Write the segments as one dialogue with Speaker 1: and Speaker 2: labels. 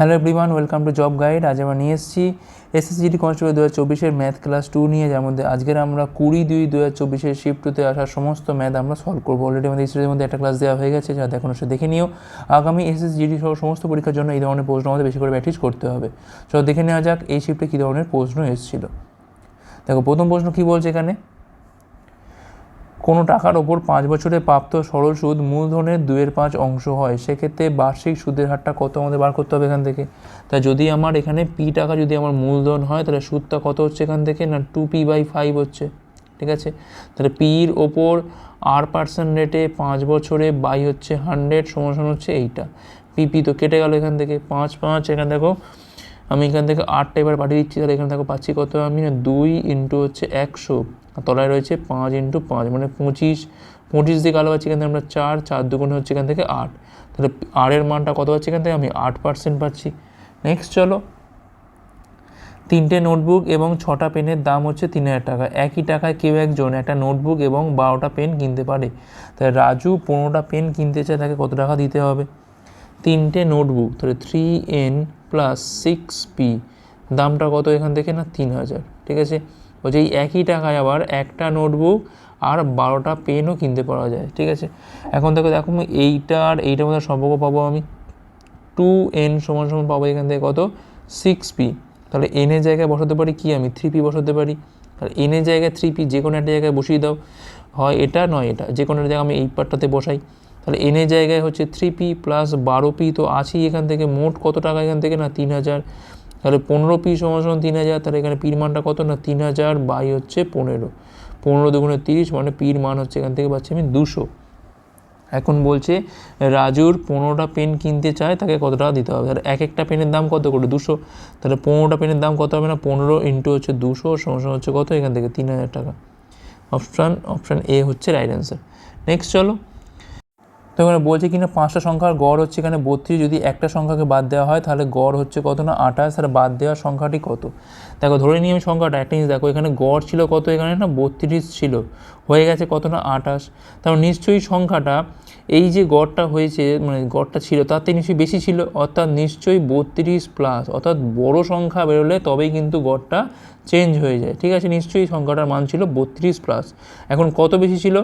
Speaker 1: Hello everyone welcome to job guide আজ আমরা নিয়ে এসেছি এসএসজিডি কনস্টেবল দু হাজার চব্বিশের ম্যাথ ক্লাস টু নিয়ে, যার মধ্যে আজকের আমরা কুড়ি দুই দু হাজার চব্বিশের শিফট টুতে আসা সমস্ত ম্যাথ আমরা সলভ করব। অলরেডি আমাদের স্টুডেন্টের মধ্যে একটা ক্লাস দেওয়া হয়ে গেছে যা দেখুন সে দেখে নিও। আগামী এসএসজিডি সহ সমস্ত পরীক্ষার জন্য এই ধরনের প্রশ্ন আমাদের বেশি করে প্র্যাকটিস করতে হবে। চলো দেখে নেওয়া যাক এই শিফটে কী ধরনের প্রশ্ন এসেছিল। দেখো, প্রথম প্রশ্ন কী বলছে এখানে? কোনো টাকার ওপর পাঁচ বছরে প্রাপ্ত সরল সুদ মূলধনের দুয়ের পাঁচ অংশ হয়, সেক্ষেত্রে বার্ষিক সুদের হারটা কত আমাদের বার করতে হবে এখান থেকে? তা যদি আমার এখানে পি টাকা যদি আমার মূলধন হয়, তাহলে সুদটা কত হচ্ছে এখান থেকে? না টু পি বাই ফাইভ হচ্ছে, ঠিক আছে? তাহলে পির ওপর আর পার্সেন্ট রেটে পাঁচ বছরে বাই হচ্ছে হান্ড্রেড সমান হচ্ছে এইটা পিপি তো কেটে গেল এখান থেকে, পাঁচ পাঁচ, এখানে দেখো, আমি এখান থেকে আটটা এবার পাঠিয়ে দিচ্ছি, তাহলে এখানে দেখো পাচ্ছি কত আমি, না, দুই ইন্টু হচ্ছে একশো। আর তলায় রয়েছে পাঁচ ইন্টু পাঁচ মানে পঁচিশ পঁচিশ দিয়ে কালো পাচ্ছি এখান থেকে আমরা চার চার দুগুণে হচ্ছে এখান থেকে আট। তাহলে আর এর মানটা কত পাচ্ছি এখান থেকে? আমি আট পার্সেন্ট পাচ্ছি। নেক্সট চলো। তিনটে নোটবুক এবং ছটা পেনের দাম হচ্ছে তিন হাজার টাকা। একই টাকায় কেউ একজন একটা নোটবুক এবং বারোটা পেন কিনতে পারে। তাই রাজু পনেরোটা পেন কিনতে চায়, তাকে কত টাকা দিতে হবে? তিনটে নোটবুক, তাহলে three N plus six P, দামটা কত এখান থেকে? না, তিন হাজার। ঠিক আছে? বলছে এই একই টাকায় আবার একটা নোটবুক আর বারোটা পেনও কিনতে পাওয়া যায়, ঠিক আছে? এখন দেখো দেখো এইটা আর এইটার মধ্যে সম্পর্ক পাবো আমি টু এন সমান সমান পাবো এখান থেকে কত? সিক্স পি তাহলে এনের জায়গায় বসাতে পারি কি আমি? থ্রি পি বসাতে পারি। তাহলে এনের জায়গায় থ্রি পি যে কোনো একটা জায়গায় বসিয়ে দাও। হয় এটা, নয় এটা, যে কোনো একটা জায়গায় আমি এই পার্টটাতে বসাই। তাহলে এনের জায়গায় হচ্ছে থ্রি পি প্লাস বারো পি তো আছেই এখান থেকে। মোট কত টাকা এখান থেকে? না, তিন হাজার। তাহলে পনেরো পি সমান সমান তিন হাজার, তাহলে এখানে পির মানটা কত? না, তিন হাজার বাই হচ্ছে পনেরো। পনেরো দুগুণে তিরিশ মানে পির মান হচ্ছে এখান থেকে পাচ্ছি আমি দুশো। এখন বলছে, রাজুর পনেরোটা পেন কিনতে চায়, তাকে কত টাকা দিতে হবে? তাহলে এক একটা পেনের দাম কত করে? দুশো। তাহলে পনেরোটা পেনের দাম কত হবে না? পনেরো ইন্টু হচ্ছে দুশো সমস্যা হচ্ছে কত? এখান থেকে তিন হাজার টাকা। অপশান অপশান এ হচ্ছে রাইট অ্যান্সার নেক্সট চলো। তো এখানে বলছে কিনা পাঁচটা সংখ্যার গড় হচ্ছে এখানে বত্রিশ, যদি একটা সংখ্যাকে বাদ দেওয়া হয়, তাহলে গড় হচ্ছে কত না আঠাশ, আর বাদ দেওয়ার সংখ্যাটি কত? দেখো, ধরে নিয়ে আমি সংখ্যাটা, একটা জিনিস দেখো, এখানে গড় ছিল কত? এখানে না বত্রিশ ছিল, হয়ে গেছে কত না আঠাশ। তারপর নিশ্চয়ই সংখ্যাটা, এই যে গড়টা হয়েছে মানে গড়টা ছিল, তার থেকে নিশ্চয়ই বেশি ছিল, অর্থাৎ নিশ্চয়ই বত্রিশ প্লাস অর্থাৎ বড় সংখ্যা বেরোলে তবেই কিন্তু গড়টা চেঞ্জ হয়ে যায়। ঠিক আছে? নিশ্চয়ই সংখ্যাটার মান ছিল বত্রিশ প্লাস এখন কত বেশি ছিল?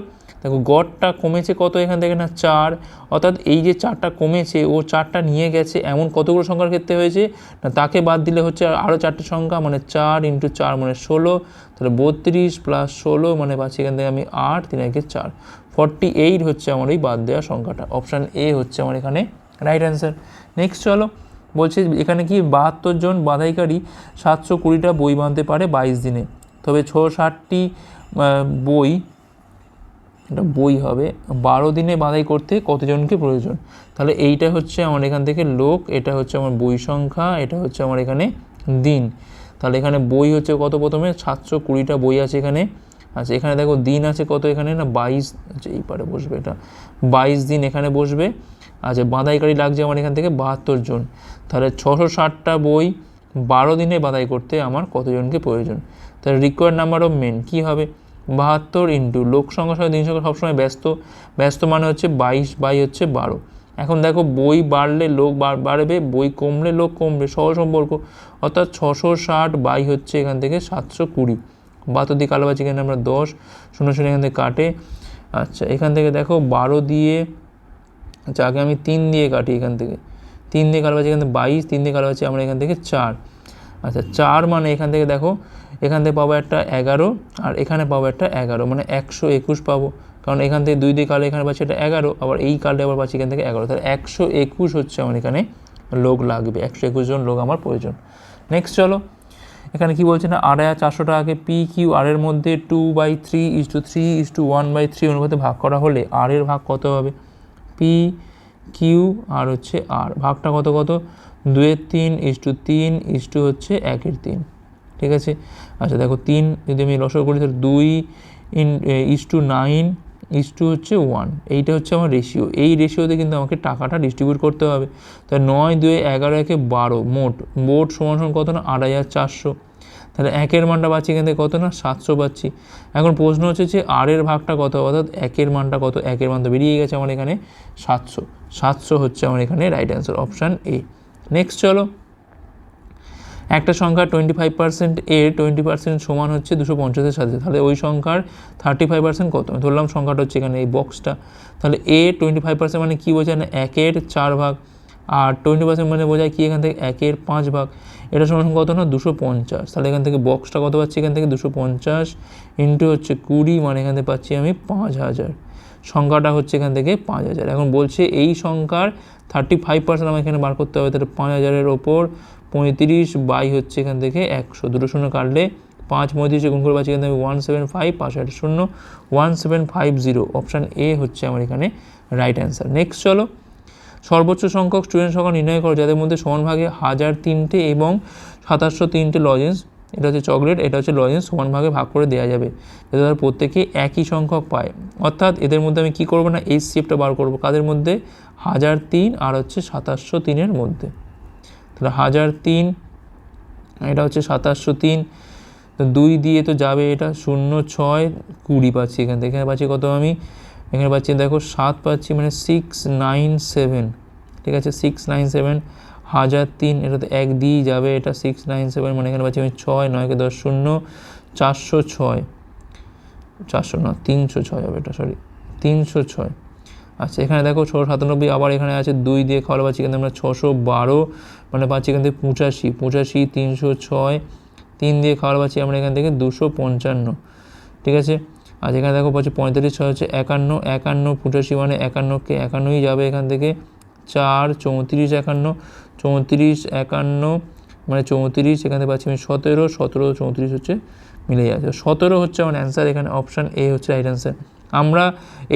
Speaker 1: দেখো, গড়টা কমেছে কত এখান থেকে না চার? অর্থাৎ এই যে চারটা কমেছে, ও চারটা নিয়ে গেছে এমন কতগুলো সংখ্যার ক্ষেত্রে হয়েছে? না, তাকে বাদ দিলে হচ্ছে আরও চারটে সংখ্যা মানে চার ইন্টু চার মানে ষোলো। তাহলে বত্রিশ প্লাস ষোলো মানে পাচ্ছি এখান থেকে আমি আট, তিন একে চার। ফর্টি এইট হচ্ছে আমার এই বাদ দেওয়া সংখ্যাটা। অপশান এ হচ্ছে আমার এখানে রাইট অ্যান্সার নেক্সট চলো, বলছে এখানে কি বাহাত্তর জন বাধাইকারী সাতশো কুড়িটা বই বাঁধতে পারে বাইশ দিনে। তবে ছ ষাটটি বই এটা বই হবে। বারো দিনে বাঁধাই করতে কতজনকে প্রয়োজন? তাহলে এইটা হচ্ছে আমার এখান থেকে লোক, এটা হচ্ছে আমার বই সংখ্যা, এটা হচ্ছে আমার এখানে দিন। তাহলে এখানে বই হচ্ছে কত প্রথমে? সাতশো কুড়িটা বই আছে এখানে। আচ্ছা এখানে দেখো দিন আছে কত এখানে না? বাইশ আচ্ছা এই পারে বসবে এটা। বাইশ দিন এখানে বসবে। আচ্ছা বাঁধাইকারী লাগছে আমার এখান থেকে বাহাত্তর জন। তাহলে ছশো ষাটটা বই বারো দিনে বাঁধাই করতে আমার কতজনকে প্রয়োজন? তাহলে রিকোয়ার্ড নাম্বার অফ মেন কী হবে? বাহাত্তর ইন্টু, লোক সংখ্যার সঙ্গে দিন সংখ্যা সবসময় ব্যস্ত ব্যস্ত মানে হচ্ছে বাইশ, বাই হচ্ছে বারো। এখন দেখো বই বাড়লে লোক বাড়বে, বই কমলে লোক কমবে সহ সম্পর্ক, অর্থাৎ ছশো ষাট বাই হচ্ছে এখান থেকে সাতশো কুড়ি। বাহাত্তর দিয়ে কালো পাচ্ছি এখানে আমরা দশ, শূন্য শূন্য এখান থেকে কাটে। আচ্ছা এখান থেকে দেখো বারো দিয়ে আচ্ছা আগে আমি তিন দিয়ে কাটি এখান থেকে। তিন দিয়ে কালো পাচ্ছি এখান থেকে বাইশ, তিন দিয়ে কালো পাচ্ছি আমরা এখান থেকে চার। আচ্ছা চার মানে এখান থেকে দেখো, এখান থেকে পাবো একটা এগারো আর এখানে পাবো একটা এগারো মানে একশো একুশ পাবো। কারণ এখান থেকে দুই দিয়ে কালো এখানে পাচ্ছি এটা এগারো, আবার এই কালে আবার পাচ্ছি এখান থেকে এগারো। তাহলে একশো একুশ হচ্ছে আমার এখানে লোক লাগবে, একশো একুশ জন লোক আমার প্রয়োজন। নেক্সট চলো, এখানে কি বলছে না আড়াই চারশো টাকাকে পি কিউ আর এর মধ্যে two by three is two three is two one by three অনুপাতে ভাগ করা হলে আর এর ভাগ কত হবে? পি কিউ আর হচ্ছে আর, ভাগটা কত কত? দুয়ের তিন ইস টু তিন, ইস টু হচ্ছে একের তিন, ঠিক আছে? আচ্ছা দেখো, তিন যদি আমি লসর করি, তাহলে দুই in is two nine, is two হচ্ছে ওয়ান, এইটা হচ্ছে আমার রেশিও এই রেশিওতে কিন্তু আমাকে টাকাটা ডিস্ট্রিবিউট করতে হবে। তাহলে নয়, দুয়ে এগারো, একে বারো, মোট মোট সমান সমান কত না? আড়াই হাজার চারশো। তাহলে একের মানটা পাচ্ছি এখান থেকে কত না? সাতশো পাচ্ছি। এখন প্রশ্ন হচ্ছে যে আরের ভাগটা কত? অর্থাৎ একের মানটা কত? একের মান তো বেরিয়ে গেছে আমার এখানে সাতশো। সাতশো হচ্ছে আমার এখানে right answer option A next চলো। একটা সংখ্যা টোয়েন্টি ফাইভ পার্সেন্ট এর টোয়েন্টি পার্সেন্ট সমান হচ্ছে দুশো পঞ্চাশের সাথে। তাহলে ওই সংখ্যার থার্টি ফাইভ পার্সেন্ট কত ধরলাম সংখ্যাটা হচ্ছে এখানে এই বক্সটা তাহলে এ টোয়েন্টি ফাইভ পার্সেন্ট মানে কী বোঝায় না? একের চার ভাগ। আর টোয়েন্টি পার্সেন্ট মানে বোঝায় কি এখান থেকে? একের পাঁচ ভাগ। এটা সমান কত না? দুশো পঞ্চাশ। তাহলে এখান থেকে বক্সটা কত পাচ্ছি? এখান থেকে দুশো পঞ্চাশ ইন্টু হচ্ছে কুড়ি মানে এখান থেকে পাচ্ছি আমি পাঁচ হাজার। সংখ্যাটা হচ্ছে এখান থেকে পাঁচ হাজার। এখন বলছে এই সংখ্যার থার্টি ফাইভ পার্সেন্ট আমার এখানে বার করতে হবে, তাহলে পাঁচ হাজারের ওপর পঁয়ত্রিশ বাই হচ্ছে এখান থেকে একশো। দুটো শূন্য কাটলে পাঁচ পঁয়ত্রিশে গুণ করে পাচ্ছি এখান থেকে ওয়ান সেভেন ফাইভ পাঁচ আট শূন্য one seven five zero option A হচ্ছে আমার এখানে রাইট অ্যান্সার নেক্সট চলো। সর্বোচ্চ সংখ্যক স্টুডেন্ট সংখ্যা নির্ণয় করো, যাদের মধ্যে সমান ভাগে হাজার তিনটে এবং সাতাশশো তিনটে লজেন্স এটা হচ্ছে চকলেট, এটা হচ্ছে লজেন্স সমান ভাগে ভাগ করে দেওয়া যাবে। যাতে তারা প্রত্যেকে একই সংখ্যক পায়। অর্থাৎ এদের মধ্যে আমি কি করব না, এই সেপটা বার করব। কাদের মধ্যে? হাজার তিন আর হচ্ছে সাতাশশো তিনের মধ্যে। তাহলে হাজার তিন, এটা হচ্ছে সাতাশশো তিন। দুই দিয়ে তো যাবে এটা শূন্য ছয়, কুড়ি পাচ্ছি এখান থেকে। এখানে পাচ্ছি কত আমি? এখানে পাচ্ছি দেখো সাত পাচ্ছি মানে সিক্স নাইন সেভেন ঠিক আছে? সিক্স নাইন সেভেন হাজার তিন, এটা তো এক দিয়েই যাবে, এটা সিক্স নাইন সেভেন মানে এখানে পাচ্ছি আমি ছয়, নয়কে দশ, শূন্য, চারশো ছয়। চারশো না, তিনশো ছয় হবে এটা সরি তিনশো ছয়। আচ্ছা এখানে দেখো ছশো সাতানব্বই, আবার এখানে আছে দুই দিয়ে খাওয়া পাচ্ছি এখানে আমরা ছশো বারো মানে পাচ্ছি এখান থেকে পঁচাশি পঁচাশি, তিনশো ছয়, তিন দিয়ে খাওয়া পাচ্ছি আমরা এখান থেকে দুশো পঞ্চান্ন। ঠিক আছে? আর এখানে দেখো পাচ্ছি পঁয়তাল্লিশ ছয় হচ্ছে একান্ন একান্ন পঁচাশি মানে একান্নকে একান্নই যাবে এখান থেকে। চার, চৌত্রিশ, একান্ন চৌত্রিশ, একান্ন মানে চৌত্রিশ, এখান পাচ্ছি আমি সতেরো সতেরো, চৌত্রিশ হচ্ছে মিলে যাচ্ছে। সতেরো হচ্ছে আমার অ্যান্সার এখানে অপশান এ হচ্ছে রাইট অ্যান্সার আমরা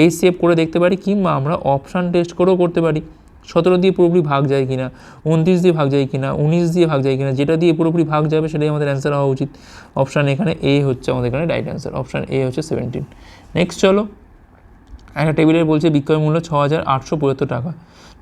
Speaker 1: এই সেভ করে দেখতে পারি কিংবা আমরা অপশান টেস্ট করেও করতে পারি। সতেরো দিয়ে পুরোপুরি ভাগ যায় কিনা, উনত্রিশ দিয়ে ভাগ যায় কিনা, উনিশ দিয়ে ভাগ যায় কিনা, যেটা দিয়ে পুরোপুরি ভাগ যাবে সেটাই আমাদের অ্যান্সার হওয়া উচিত। অপশান এখানে এ হচ্ছে আমাদের এখানে রাইট অ্যান্সার অপশান এ হচ্ছে সেভেন্টিন নেক্সট চলো একটা টেবিলের বলছে বিক্রয় মূল্য ছ হাজার আটশো পঁচাত্তর টাকা।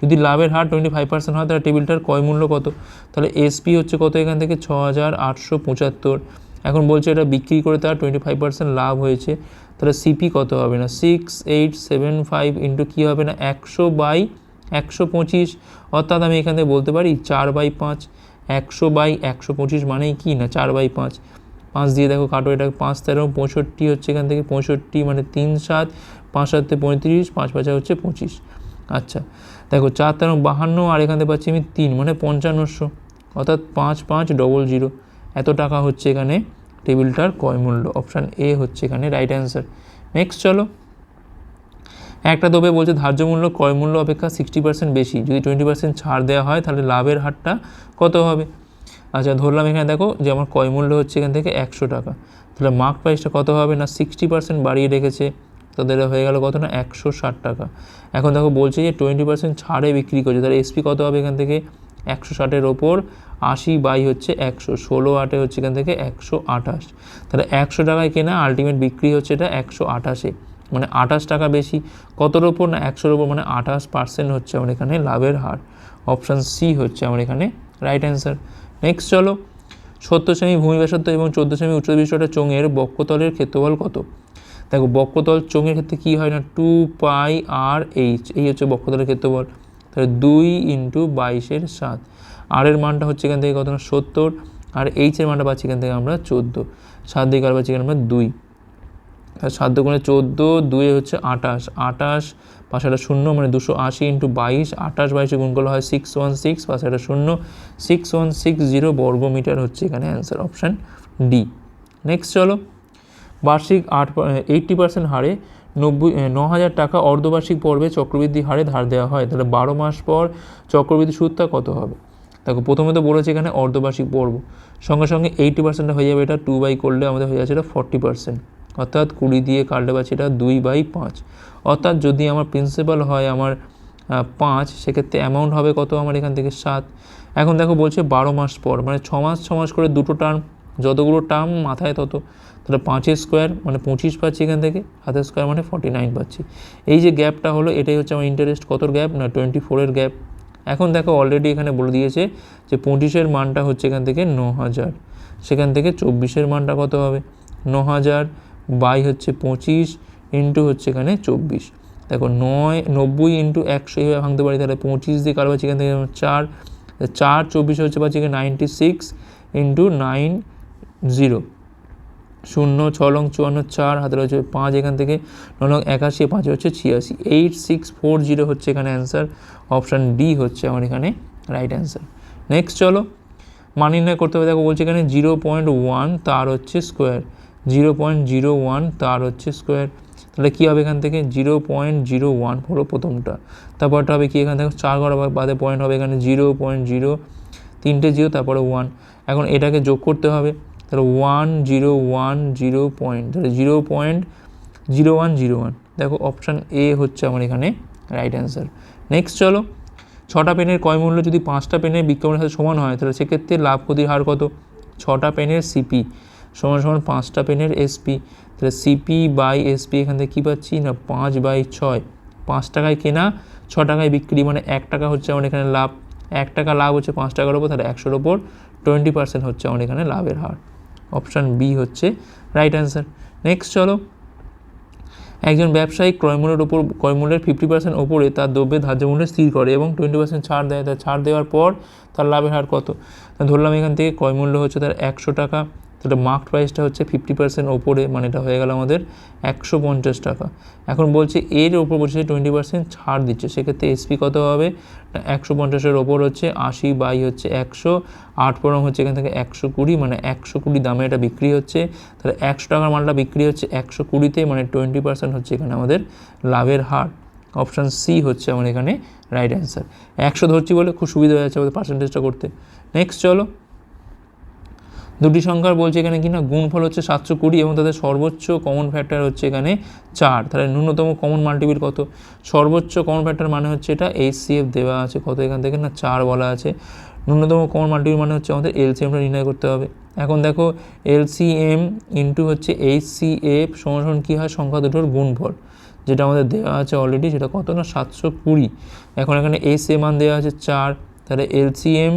Speaker 1: যদি লাভের হার টোয়েন্টি ফাইভ পার্সেন্ট হয়, তাহলে টেবিলটার ক্রয় মূল্য কত? তাহলে এসপি হচ্ছে কত এখান থেকে? ছ হাজার আটশো পঁচাত্তর। এখন বলছে এটা বিক্রি করে তার টোয়েন্টি ফাইভ পার্সেন্ট লাভ হয়েছে। তাহলে সিপি কত হবে না? Six eight seven five into কী হবে না? একশো বাই একশো পঁচিশ। অর্থাৎ আমি এখান থেকে বলতে পারি চার বাই পাঁচ। একশো বাই একশো পঁচিশ মানেই কি না? চার বাই পাঁচ। পাঁচ দিয়ে দেখো, কাটো এটা পাঁচ তেরো, পঁয়ষট্টি হচ্ছে এখান থেকে, পঁয়ষট্টি মানে তিন সাত। পাঁচ সাতে পঁয়ত্রিশ, পাঁচ পাঁচা হচ্ছে পঁচিশ। আচ্ছা দেখো চার তেরো বাহান্ন আর এখানে পাচ্ছি আমি তিন মানে পঞ্চান্নশো। অর্থাৎ পাঁচ পাঁচ ডবল জিরো এত টাকা হচ্ছে এখানে টেবিলটার ক্রয় মূল্য। অপশান এ হচ্ছে এখানে রাইট অ্যান্সার নেক্সট চলো। একটা দ্রব্যে বলছে ধার্য মূল্য, ক্রয় মূল্য অপেক্ষা সিক্সটি পার্সেন্ট বেশি। যদি টোয়েন্টি পার্সেন্ট ছাড় দেওয়া হয়, তাহলে লাভের হারটা কত হবে? আচ্ছা ধরলাম এখানে দেখো যে আমার ক্রয় মূল্য হচ্ছে এখান থেকে একশো টাকা। তাহলে মার্ক প্রাইসটা কত হবে না সিক্সটি পার্সেন্ট বাড়িয়ে রেখেছে? তাদের হয়ে গেল কত না? একশো ষাট টাকা। এখন দেখো বলছে যে টোয়েন্টি পার্সেন্ট ছাড়ে বিক্রি করছে। তাহলে এসপি কত হবে এখান থেকে? একশো ষাটের ওপর আশি বাই হচ্ছে একশো, ষোলো আটে হচ্ছে এখান থেকে একশো আঠাশ। তাহলে একশো টাকায় কেনা আলটিমেট বিক্রি হচ্ছে এটা একশো আঠাশে। মানে আঠাশ টাকা বেশি। কতর ওপর না একশোর ওপর? মানে আঠাশ পার্সেন্ট হচ্ছে আমার এখানে লাভের হার। অপশান সি হচ্ছে আমার এখানে রাইট অ্যান্সার নেক্সট চলো। সত্তর সেমি ভূমি ব্যাসার্ধ এবং চোদ্দ সেমি উচ্চ বিশিষ্ট চোঙের বক্ষতলের ক্ষেত্রফল কত? দেখো বক্ষতল চোঙের ক্ষেত্রে কী হয় না? টু পাই আর এইচ এই হচ্ছে বক্ষতলের ক্ষেত্রফল। তাহলে দুই ইন্টু বাইশের সাত। আর এর মানটা হচ্ছে এখান থেকে কত না সত্তর। আর এইচের মানটা পাচ্ছি এখান থেকে আমরা চোদ্দ। সাত দিকে আর পাচ্ছি এখানে আমরা দুই। সাত দুগুণে চোদ্দ দুয়ে হচ্ছে আটাশ আটাশ পাশে একটা শূন্য মানে দুশো আশি ইন্টু বাইশ। আটাশ বাইশে গুণ করলে হয় সিক্স ওয়ান সিক্স পাশে একটা শূন্য। সিক্স ওয়ান সিক্স জিরো বর্গ মিটার হচ্ছে এখানে অ্যান্সার অপশান ডি নেক্সট চলো। বার্ষিক আট এইট্টি পার্সেন্ট হারে নব্বই ন হাজার টাকা অর্ধবার্ষিক পর্বে চক্রবৃদ্ধি হারে ধার দেওয়া হয়। তাহলে বারো মাস পর চক্রবৃদ্ধি সুদটা কত হবে? দেখো, প্রথমে তো বলেছে এখানে অর্ধবার্ষিক পর্ব। সঙ্গে সঙ্গে এইটি পার্সেন্ট হয়ে যাবে, এটা টু বাই করলে আমাদের হয়ে যাচ্ছে এটা ফর্টি পার্সেন্ট অর্থাৎ কুড়ি দিয়ে কাটলে পাচ্ছি এটা দুই বাই পাঁচ। অর্থাৎ যদি আমার প্রিন্সিপাল হয় আমার পাঁচ, সেক্ষেত্রে অ্যামাউন্ট হবে কত আমার এখান থেকে সাত। এখন দেখো বলছে বারো মাস পর মানে ছ মাস ছ মাস করে দুটো টার্ম যতগুলো টার্ম মাথায় তত, তাহলে পাঁচের স্কোয়ার মানে পঁচিশ পাচ্ছি এখান থেকে, হাতের স্কোয়ার মানে ফর্টি নাইন পাচ্ছি। এই যে গ্যাপটা হলো, এটাই হচ্ছে আমার ইন্টারেস্ট কতর গ্যাপ না টোয়েন্টি ফোরের গ্যাপ এখন দেখো অলরেডি এখানে বলে দিয়েছে যে পঁচিশের মানটা হচ্ছে এখান থেকে ন হাজার সেখান থেকে চব্বিশের মানটা কত হবে? ন হাজার বাই হচ্ছে পঁচিশ ইন্টু হচ্ছে এখানে চব্বিশ। দেখো নয়, নব্বই ইন্টু একশো এইভাবে ভাঙতে পারি, তাহলে পঁচিশ দিয়ে কারও হচ্ছে এখান থেকে চার। চার, চব্বিশে হচ্ছে পাচ্ছি এখানে নাইনটি সিক্স ইন্টু নাইন শূন্য ছ লং চুয়ান্ন, চার, হাতে রয়েছে পাঁচ, এখান থেকে ন লং একাশি, পাঁচে হচ্ছে ছিয়াশি। এইট, সিক্স, ফোর, জিরো হচ্ছে এখানে অ্যান্সার। অপশান ডি হচ্ছে আমার এখানে রাইট অ্যান্সার। নেক্সট চলো। মান নির্ণয় করতে হবে। দেখো, বলছে এখানে জিরো পয়েন্ট ওয়ান, তার হচ্ছে square. Zero point zero one, তার হচ্ছে স্কোয়ার। তাহলে কী হবে এখান থেকে? জিরো পয়েন্ট জিরো ওয়ান হলো প্রথমটা। তারপরটা হবে কি? এখান থেকে চার ঘর বাদে পয়েন্ট হবে এখানে জিরো পয়েন্ট জিরো, তিনটে জিরো, তারপরে ওয়ান। এখন এটাকে যোগ করতে হবে। তাহলে one zero one zero point তাহলে zero point zero one zero one দেখো অপশান এ হচ্ছে আমার এখানে রাইট অ্যান্সার নেক্সট চলো, ছটা পেনের কয় মূল্য যদি পাঁচটা পেনের বিক্রমের সাথে সমান হয়, তাহলে সেক্ষেত্রে লাভ ক্ষতির হার কত? ছটা পেনের সিপি সমান সমান পাঁচটা পেনের এসপি তাহলে সিপি বাই এসপি এখান থেকে কী পাচ্ছি? না, পাঁচ বাই ছয়। পাঁচ টাকায় কেনা, ছ টাকায় বিক্রি মানে এক টাকা হচ্ছে আমার এখানে লাভ। এক টাকা লাভ হচ্ছে পাঁচ টাকার ওপর তাহলে একশোর ওপর টোয়েন্টি পার্সেন্ট হচ্ছে আমার এখানে লাভের হার। অপশান বি হচ্ছে রাইট অ্যান্সার নেক্সট চলো। একজন ব্যবসায়ী ক্রয়মূল্যের ওপর ক্রয়মূল্যের ফিফটি পার্সেন্ট ওপরে তার দ্রব্যের ধার্য মূল্য স্থির করে এবং টোয়েন্টি পার্সেন্ট ছাড় দেয়। তার ছাড় দেওয়ার পর তার লাভের হার কত? ধরলাম এখান থেকে ক্রয়মূল্য হচ্ছে তার একশো টাকা। তাহলে মার্ক প্রাইসটা হচ্ছে ফিফটি পার্সেন্ট ওপরে মানে এটা হয়ে গেল আমাদের একশো পঞ্চাশ টাকা। এখন বলছে এর ওপর বলছে টোয়েন্টি পার্সেন্ট ছাড় দিচ্ছে, সেক্ষেত্রে এসপি কত হবে? একশো পঞ্চাশের ওপর হচ্ছে আশি বাই হচ্ছে একশো, আট পরম হচ্ছে এখান থেকে একশো কুড়ি মানে একশো কুড়ি দামে এটা বিক্রি হচ্ছে। তাহলে একশো টাকার মালটা বিক্রি হচ্ছে একশো কুড়িতে মানে টোয়েন্টি পার্সেন্ট হচ্ছে এখানে আমাদের লাভের হার। অপশান সি হচ্ছে আমার এখানে রাইট অ্যান্সার একশো ধরছি বলে খুব সুবিধা হয়ে যাচ্ছে আমাদের পার্সেন্টেজটা করতে। নেক্সট চলো। দুটি সংখ্যার বলছে এখানে কি না? গুণফল হচ্ছে সাতশো কুড়ি এবং তাদের সর্বোচ্চ কমন ফ্যাক্টর হচ্ছে এখানে চার। তাহলে ন্যূনতম কমন মাল্টিপিল কত? সর্বোচ্চ কমন ফ্যাক্টর মানে হচ্ছে এটা এইচসিএফ দেওয়া আছে। কত এখান থেকে না? চার বলা আছে। ন্যূনতম কমন মাল্টিপিল মানে হচ্ছে আমাদের এলসিএমটা নির্ণয় করতে হবে। এখন দেখো এলসিএম ইন্টু হচ্ছে এইচসিএফ সমান কী হয়? সংখ্যা দুটোর গুণফল। যেটা আমাদের দেওয়া আছে অলরেডি সেটা কত না? সাতশো কুড়ি। এখন এখানে এইচ এ মান দেওয়া আছে চার। তাহলে এলসিএম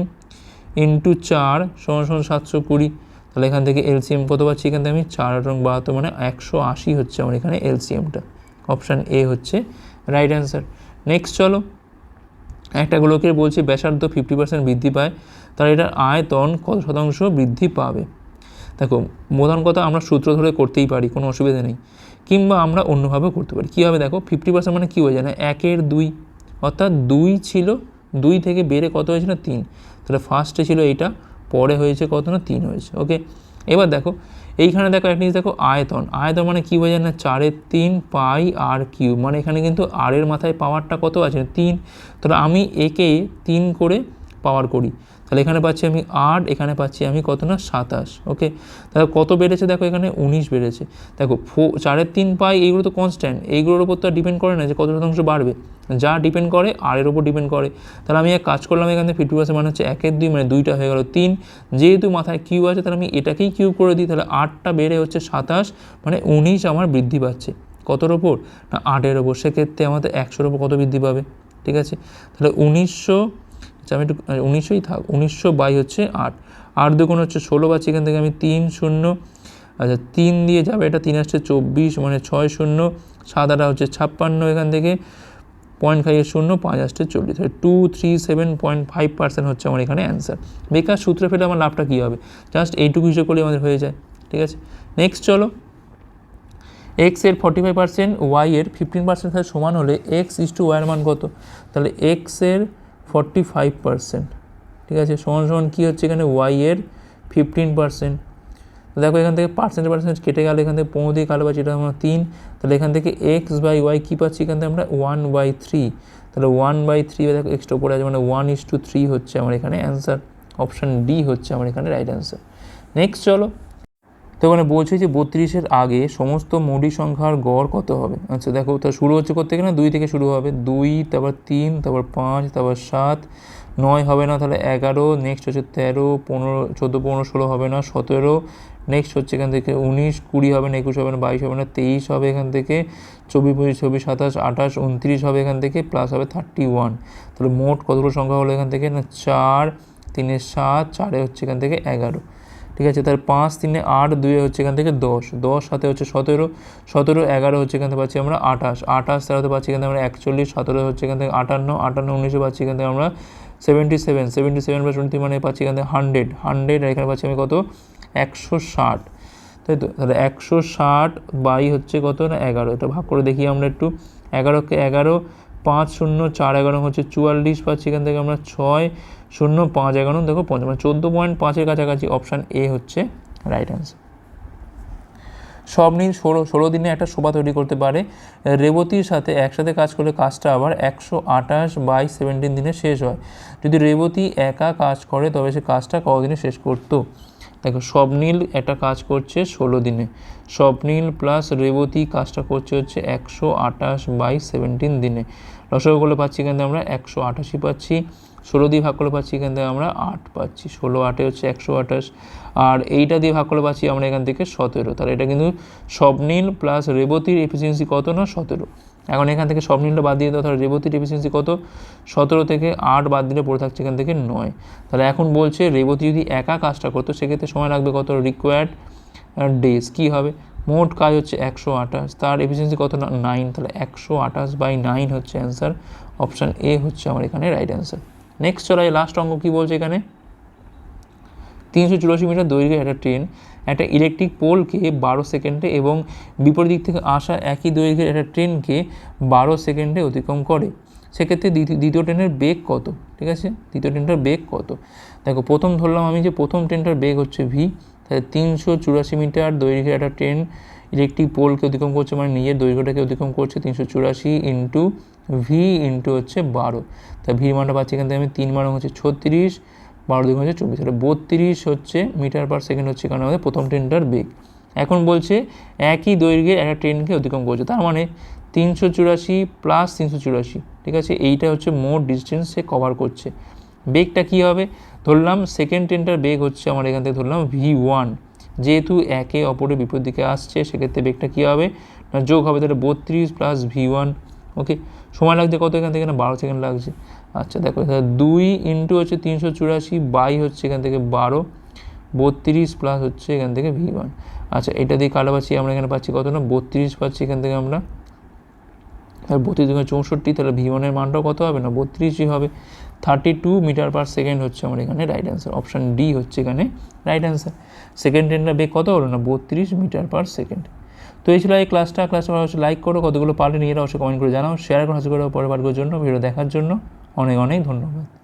Speaker 1: ইন্টু চার সমান সমান সাতশো কুড়ি। তাহলে এখান থেকে এলসিএম কত পাচ্ছি? এখান থেকে আমি চার রং বাহাত্তর মানে একশো আশি হচ্ছে আমার এখানে এলসিএমটা। অপশান এ হচ্ছে রাইট অ্যান্সার। নেক্সট চলো। একটা গোলকের বলছি ব্যাসার্ধ ফিফটি পার্সেন্ট বৃদ্ধি পায়, তাহলে এটার আয়তন কত শতাংশ বৃদ্ধি পাবে? দেখো প্রধান কথা আমরা সূত্র ধরে করতেই পারি, কোনো অসুবিধা নেই। কিংবা আমরা অন্যভাবেও করতে পারি। কীভাবে দেখো? ফিফটি পার্সেন্ট মানে কী হয়ে যায় না? একের দুই, অর্থাৎ দুই ছিল দুই থেকে বেড়ে কত হয়েছিল? তিন। তাহলে ফার্স্টে ছিল এইটা, পরে হয়েছে কত না? তিন হয়েছে ওকে এবার দেখো, এইখানে দেখো একটা জিনিস দেখো, আয়তন। আয়তন মানে কী বোঝায় না? চারের তিন পাই আর কিউ মানে এখানে কিন্তু আরের মাথায় পাওয়ারটা কত আছে? তিন। তাহলে আমি একে তিন করে পাওয়ার করি। তাহলে এখানে পাচ্ছি আমি আট, এখানে পাচ্ছি আমি কত না? সাতাশ ওকে তাহলে কত বেড়েছে? দেখো এখানে উনিশ বেড়েছে। দেখো, ফো চারের তিন পাই এইগুলো তো কনস্ট্যান্ট এইগুলোর উপর তো আর ডিপেন্ড করে না যে কত শতাংশ বাড়বে। যা ডিপেন্ড করে, আর এর উপর ডিপেন্ড করে। তাহলে আমি এক কাজ করলাম এখানে ফিফটি পার্সেন্ট মানে হচ্ছে একের দুই মানে দুইটা হয়ে গেল তিন। যেহেতু মাথায় কিউ আছে, তাহলে আমি এটাকেই কিউ করে দিই। তাহলে আটটা বেড়ে হচ্ছে সাতাশ মানে উনিশ আমার বৃদ্ধি পাচ্ছে। কতর ওপর না, আটের ওপর সেক্ষেত্রে আমাদের একশোর ওপর কত বৃদ্ধি পাবে? ঠিক আছে? তাহলে উনিশশো আচ্ছা আমি একটু উনিশশোই থাক, উনিশশো বাই হচ্ছে আট। আট দুগুণ হচ্ছে ষোলো পাচ্ছি এখান থেকে আমি তিন শূন্য আচ্ছা তিন দিয়ে যাবে, এটা তিন আসছে চব্বিশ মানে ছয় শূন্য, সাত আটা হচ্ছে ছাপ্পান্ন, এখান থেকে পয়েন্ট ফাইভের শূন্য, পাঁচ আসছে চল্লিশ। Two three seven point five percent হচ্ছে আমার এখানে অ্যান্সার বেকার সূত্রে ফেলে আমার লাভটা কী হবে? জাস্ট এইটুকু হিসেবে করলে আমাদের হয়ে যায়, ঠিক আছে? নেক্সট চলো। এক্সের ফর্টি ফাইভ পার্সেন্ট ওয়াই এর ফিফটিন পার্সেন্ট সমান হলে এক্স ইস টু ওয়াইয়ের মান কত? তাহলে এক্সের ফর্টি ফাইভ পার্সেন্ট ঠিক আছে? সমান সমান কী হচ্ছে এখানে? ওয়াই এর ফিফটিন পার্সেন্ট দেখো এখান থেকে পার্সেন্ট পার্সেন্ট কেটে গেলে, এখান থেকে পনেরো দিয়ে কালো পাচ্ছি এটা আমরা তিন। তাহলে এখান থেকে এক্স বাই ওয়াই কী পাচ্ছি? এখান থেকে আমরা ওয়ান বাই থ্রি তাহলে ওয়ান বাই থ্রি দেখো এক্সট্রা উপরে আছে মানে ওয়ান ইস টু থ্রি হচ্ছে আমার এখানে অ্যান্সার অপশান ডি হচ্ছে আমার এখানে রাইট অ্যান্সার নেক্সট চলো। তো ওখানে বলছে যে বত্রিশের আগে সমস্ত মোডি সংখ্যার গড় কত হবে? আচ্ছা দেখো, তা শুরু হচ্ছে করতে গেলে দুই থেকে শুরু হবে। দুই, তারপর তিন, তারপর পাঁচ, তারপর সাত, নয় হবে না? তাহলে এগারো নেক্সট হচ্ছে তেরো, পনেরো, চোদ্দ, পনেরো, ষোলো হবে না? সতেরো নেক্সট হচ্ছে এখান থেকে উনিশ, কুড়ি হবে না? একুশ হবে না? বাইশ হবে না? তেইশ হবে এখান থেকে? চব্বিশ, পঁচিশ চব্বিশ সাতাশ, আঠাশ, উনত্রিশ হবে এখান থেকে? প্লাস হবে থার্টি ওয়ান তাহলে মোট কতগুলো সংখ্যা হলো এখান থেকে? না, চার, তিনে সাত, চারে হচ্ছে এখান থেকে এগারো। ঠিক আছে? তার পাঁচ, তিনে, আট দুয়ে হচ্ছে এখান থেকে দশ। দশ সাথে হচ্ছে সতেরো। সতেরো, এগারো হচ্ছে এখান থেকে পাচ্ছি আমরা আঠাশ। আঠাশ তেরোতে পাচ্ছি এখান থেকে আমরা একচল্লিশ। সতেরো হচ্ছে এখান থেকে আটান্ন। আটান্ন, উনিশে পাচ্ছি এখান থেকে আমরা সেভেন্টি সেভেন সেভেন্টি সেভেন বা টোয়েন্টি মানে পাচ্ছি এখান থেকে হান্ড্রেড হান্ড্রেড এখানে পাচ্ছি আমি কত? একশো ষাট। তাই তো? তাহলে একশো ষাট বাই হচ্ছে কত না এগারো? এটা ভাগ করে দেখি আমরা একটু। এগারোকে এগারো, পাঁচ শূন্য, চার এগারো হচ্ছে চুয়াল্লিশ পাচ্ছি এখান থেকে আমরা ছয়। শূন্য পাঁচ এগারো, দেখো পঞ্চাশ মানে চোদ্দ পয়েন্ট পাঁচের কাছাকাছি অপশান এ হচ্ছে রাইট অ্যান্সার স্বপ্নীল ষোলো ষোলো দিনে একটা শোভা তৈরি করতে পারে। রেবতীর সাথে একসাথে কাজ করলে কাজটা আবার একশো আঠাশ বাই সেভেন্টিন দিনে শেষ হয়। যদি রেবতী একা কাজ করে, তবে সে কাজটা কতদিনে শেষ করতো? দেখো, স্বপ্নীল একটা কাজ করছে ষোলো দিনে। স্বপ্নীল প্লাস রেবতী কাজটা করছে হচ্ছে একশো আঠাশ বাই সেভেন্টিন দিনে। রসগোল্লা পাচ্ছি কিন্তু আমরা একশো আঠাশি পাচ্ছি। ষোলো দিয়ে ভাগ করলে পাচ্ছি এখান থেকে আমরা আট পাচ্ছি। ষোলো, আটে হচ্ছে একশো আঠাশ। আর এইটা দিয়ে ভাগ করলে পাচ্ছি আমরা এখান থেকে সতেরো। তাহলে এটা কিন্তু স্বপ্নীল প্লাস রেবতীর এফিসিয়েন্সি কত না সতেরো। এখন এখান থেকে স্বপ্নীলটা বাদ দিয়ে দাও, তাহলে রেবতীর এফিসিয়েন্সি কত? সতেরো থেকে আট বাদ দিলে পড়ে থাকছে এখান থেকে নয়। তাহলে এখন বলছে রেবতী যদি একা কাজটা করতো, সেক্ষেত্রে সময় লাগবে কত? রিকোয়ার্ড ডেজ কী হবে? মোট কাজ হচ্ছে একশো আঠাশ। তার এফিসিয়েন্সি কত না? নাইন তাহলে একশো আঠাশ বাই নাইন হচ্ছে অ্যান্সার অপশান এ হচ্ছে আমার এখানে রাইট অ্যান্সার নেক্সট চলে লাস্ট অঙ্ক, কী বলছে এখানে? তিনশো চুরাশি মিটার দৈর্ঘ্যের একটা ট্রেন একটা ইলেকট্রিক পোলকে বারো সেকেন্ডে এবং বিপরীত দিক থেকে আসা একই দৈর্ঘ্যের একটা ট্রেনকে বারো সেকেন্ডে অতিক্রম করে। সেক্ষেত্রে দ্বিতীয় দ্বিতীয় ট্রেনের বেগ কত? ঠিক আছে? দ্বিতীয় ট্রেনটার বেগ কত? দেখো, প্রথম ধরলাম আমি যে প্রথম ট্রেনটার বেগ হচ্ছে ভি তাহলে তিনশো চুরাশি মিটার দৈর্ঘ্যের একটা ট্রেন ইলেকট্রিক পোলকে অতিক্রম করছে মানে নিজের দৈর্ঘ্যটাকে অতিক্রম করছে তিনশো চুরাশি ইন্টু ভি ইন্টু হচ্ছে বারো। তা ভির মানটা পাচ্ছি এখান থেকে আমি তিন মান হচ্ছে ছত্রিশ, বারো দিন হচ্ছে চব্বিশ। তাহলে বত্রিশ হচ্ছে মিটার পার সেকেন্ড হচ্ছে কারণ আমাদের প্রথম ট্রেনটার বেগ। এখন বলছে একই দৈর্ঘ্যের একটা ট্রেনকে অতিক্রম করছে, তার মানে তিনশো চুরাশি প্লাস তিনশো চুরাশি, ঠিক আছে? এইটা হচ্ছে মোট ডিস্টেন্স সে কভার করছে। বেগটা কী হবে? ধরলাম সেকেন্ড ট্রেনটার বেগ হচ্ছে আমার এখান থেকে ধরলাম ভি ওয়ান যেহেতু একে অপরের বিপরীত দিকে আসছে, সেক্ষেত্রে বেগটা কী হবে? না, যোগ হবে তাহলে বত্রিশ প্লাস ভি ওয়ান ওকে সময় লাগছে কত এখান থেকে? না, বারো সেকেন্ড লাগছে। আচ্ছা দেখো দুই ইন্টু হচ্ছে তিনশো চুরাশি, বাই হচ্ছে এখান থেকে বারো, বত্রিশ প্লাস হচ্ছে এখান থেকে ভি ওয়ান আচ্ছা এটা দিয়ে কাটা পাচ্ছি, আমরা এখানে পাচ্ছি কত না? বত্রিশ পাচ্ছি এখান থেকে আমরা। আর বত্রিশ চৌষট্টি, তাহলে ভি ওয়ানের মানটাও কত হবে? না, বত্রিশই হবে। Thirty two metre per second হচ্ছে আমার এখানে রাইট অ্যান্সার অপশান ডি হচ্ছে এখানে রাইট অ্যান্সার সেকেন্ড ট্রেনটা বেগ কত হলো না? বত্রিশ মিটার পার সেকেন্ড তো এই ছিল এই ক্লাসটা ক্লাসটা ভালো লাইক করো, কতগুলো পারলে নিয়ে অবশ্যই কমেন্ট করে জানাও। শেয়ার করো, হাসি করে পরে পারবার জন্য ভিডিও দেখার জন্য। অনেক অনেক ধন্যবাদ।